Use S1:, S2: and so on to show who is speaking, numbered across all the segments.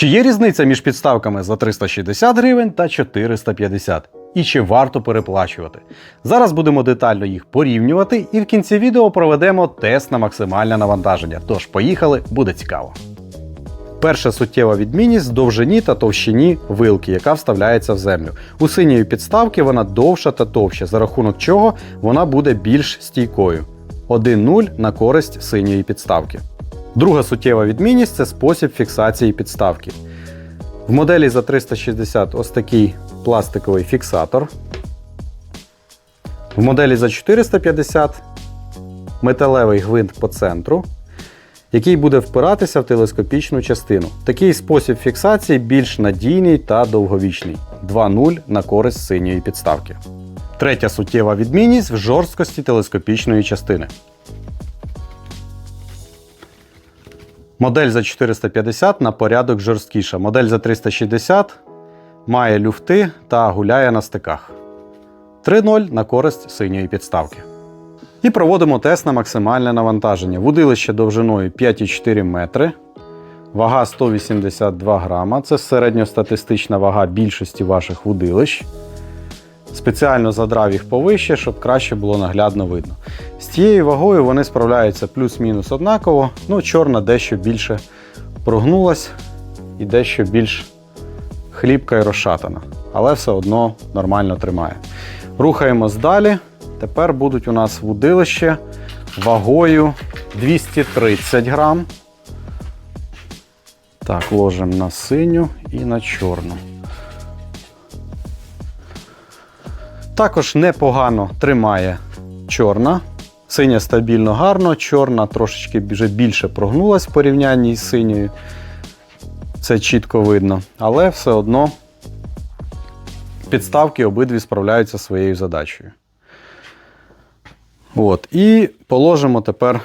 S1: Чи є різниця між підставками за 360 гривень та 450? І чи варто переплачувати? Зараз будемо детально їх порівнювати, і в кінці відео проведемо тест на максимальне навантаження. Тож, поїхали, буде цікаво. Перша суттєва відмінність довжині та товщині вилки, яка вставляється в землю. У синьої підставки вона довша та товща, за рахунок чого вона буде більш стійкою. 1-0 на користь синьої підставки. Друга суттєва відмінність це спосіб фіксації підставки. В моделі за 360 ось такий пластиковий фіксатор. В моделі за 450 металевий гвинт по центру, який буде впиратися в телескопічну частину. Такий спосіб фіксації більш надійний та довговічний. 2-0 на користь синьої підставки. Третя суттєва відмінність в жорсткості телескопічної частини. Модель за 450 на порядок жорсткіша. Модель за 360 має люфти та гуляє на стиках. 3-0 на користь синьої підставки. І проводимо тест на максимальне навантаження. Вудилище довжиною 5,4 метри. Вага 182 грама. Це середньостатистична вага більшості ваших вудилищ. Спеціально задрав їх повище, щоб краще було наглядно видно. Цією вагою вони справляються плюс-мінус однаково. Ну, чорна дещо більше прогнулась і дещо більш хлібка і розшатана. Але все одно нормально тримає. Рухаємось далі. Тепер будуть у нас вудилище вагою 230 грам. Так, ложимо на синю і на чорну. Також непогано тримає чорна. Синя стабільно гарно, чорна трошечки вже більше прогнулась в порівнянні з синьою. Це чітко видно. Але все одно підставки обидві справляються своєю задачею. От. І положимо тепер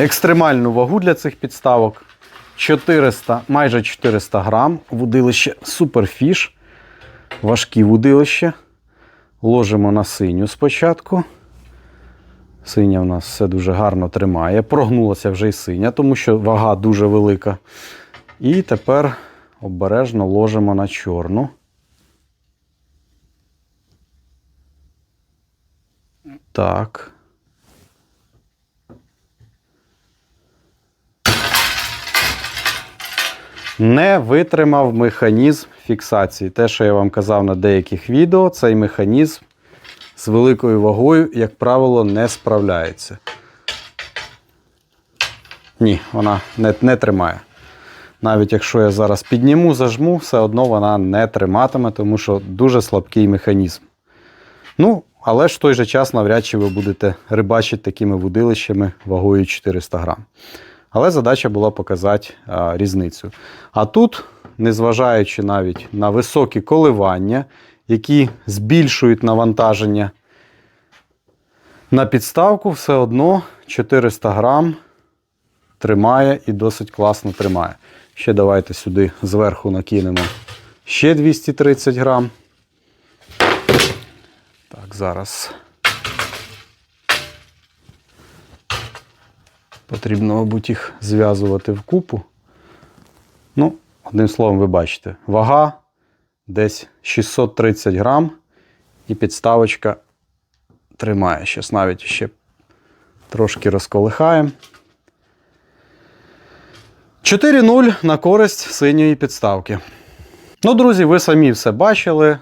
S1: екстремальну вагу для цих підставок. 400, майже 400 грам. Вудилище Superfish. Важкі вудилища. Ложимо на синю спочатку. Синя в нас все дуже гарно тримає. Прогнулася вже і синя, тому що вага дуже велика. І тепер обережно ложимо на чорну. Так. Не витримав механізм фіксації. Те, що я вам казав на деяких відео, цей механізм з великою вагою, як правило, не справляється. Ні, вона не, не тримає. Навіть якщо я зараз підніму, зажму, все одно вона не триматиме, тому що дуже слабкий механізм. Ну, але ж в той же час навряд чи ви будете рибачити такими вудилищами вагою 400 грам. Але задача була показати а, різницю. А тут, незважаючи навіть на високі коливання, які збільшують навантаження на підставку, все одно 400 грам тримає і досить класно тримає. Ще давайте сюди зверху накинемо ще 230 грам. Так, зараз. Потрібно, мабуть, їх зв'язувати вкупу. Ну, одним словом, ви бачите, вага десь 630 грам, і підставочка тримає. Щас навіть ще трошки розколихаємо. 4-0 на користь синьої підставки. Ну, друзі, ви самі все бачили.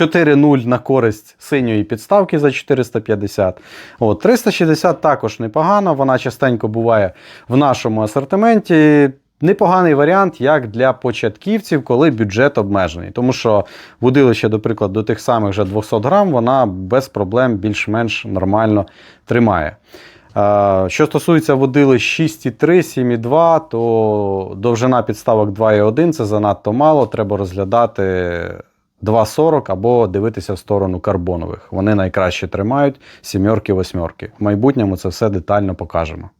S1: А, 4-0 на користь синьої підставки за 450. От, 360 також непогано, вона частенько буває в нашому асортименті. Непоганий варіант, як для початківців, коли бюджет обмежений. Тому що водилище, до прикладу, до тих самих же 200 грам, вона без проблем більш-менш нормально тримає. Що стосується водилищ 6,3, 7,2, то довжина підставок 2,1 це занадто мало. Треба розглядати 2,40 або дивитися в сторону карбонових. Вони найкраще тримають сімьорки, восьмерки. В майбутньому це все детально покажемо.